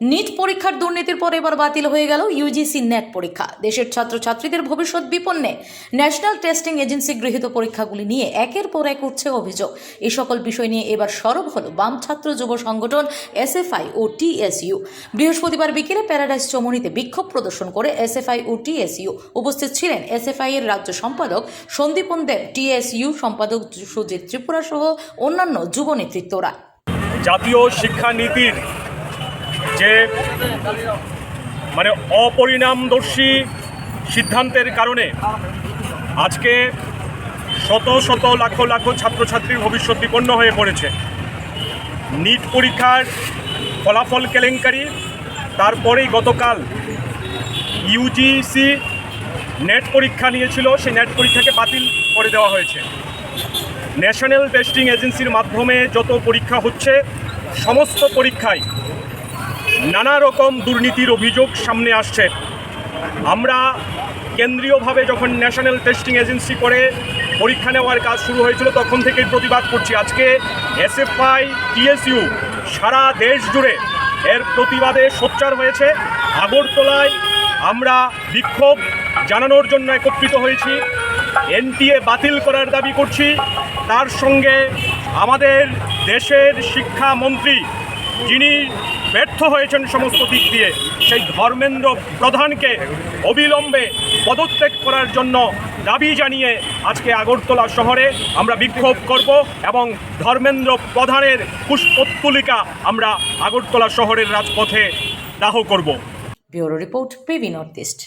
NEET পরীক্ষার দুর্নীতির পর এবার বাতিল হয়ে গেল ইউজিসি নেট পরীক্ষা। দেশের ছাত্রছাত্রীদের ভবিষ্যৎ বিপন্নে ন্যাশনাল টেস্টিং এজেন্সি গৃহীত পরীক্ষাগুলি নিয়ে একের পর এক উঠছে অভিযোগ। এই সকল বিষয় নিয়ে এবার সরব হল বাম ছাত্র যুব সংগঠন এসএফআই ও টিএসইউ বৃহস্পতিবার বিকেলে প্যারাডাইস চমনিতে বিক্ষোভ প্রদর্শন করে এসএফআই ও টিএসইউ উপস্থিত ছিলেন এসএফআই এর রাজ্য সম্পাদক সন্দীপন দেব টিএসইউ সম্পাদক সুজিত ত্রিপুরা সহ অন্যান্য যুব নেতৃত্বরা। জাতীয় শিক্ষানীতির যে মানে অপরিণামদর্শী সিদ্ধান্তের কারণে আজকে শত শত লাখ লাখ ছাত্রছাত্রীর ভবিষ্যৎ বিপন্ন হয়ে পড়েছে। নিট পরীক্ষার ফলাফল কেলেঙ্কারি, তারপরেই গতকাল ইউজিসি নেট পরীক্ষা নিয়েছিল, সেই নেট পরীক্ষাকে বাতিল করে দেওয়া হয়েছে। ন্যাশনাল টেস্টিং এজেন্সির মাধ্যমে যত পরীক্ষা হচ্ছে, সমস্ত পরীক্ষায় নানা রকম দুর্নীতির অভিযোগ সামনে আসছে। আমরা কেন্দ্রীয়ভাবে যখন ন্যাশনাল টেস্টিং এজেন্সি করে পরীক্ষা নেওয়ার কাজ শুরু হয়েছিল, তখন থেকেই প্রতিবাদ করছি। আজকে এসএফআই, টিএসইউ সারা দেশ জুড়ে এর প্রতিবাদে সোচ্চার হয়েছে। আগরতলায় আমরা বিক্ষোভ জানানোর জন্য একত্রিত হয়েছি। এনটিএ বাতিল করার দাবি করছি। তার সঙ্গে আমাদের দেশের শিক্ষামন্ত্রী যিনি ব্যর্থ হয়েছেন সমস্ত দিক দিয়ে, সেই ধর্মেন্দ্র প্রধানকে অবিলম্বে পদত্যাগ করার জন্য দাবি জানিয়ে আজকে আগরতলা শহরে আমরা বিক্ষোভ করব এবং ধর্মেন্দ্র প্রধানের পুষ্পত্তুলিকা আমরা আগরতলা শহরের রাজপথে দাহ করব। Bureau report PB North East.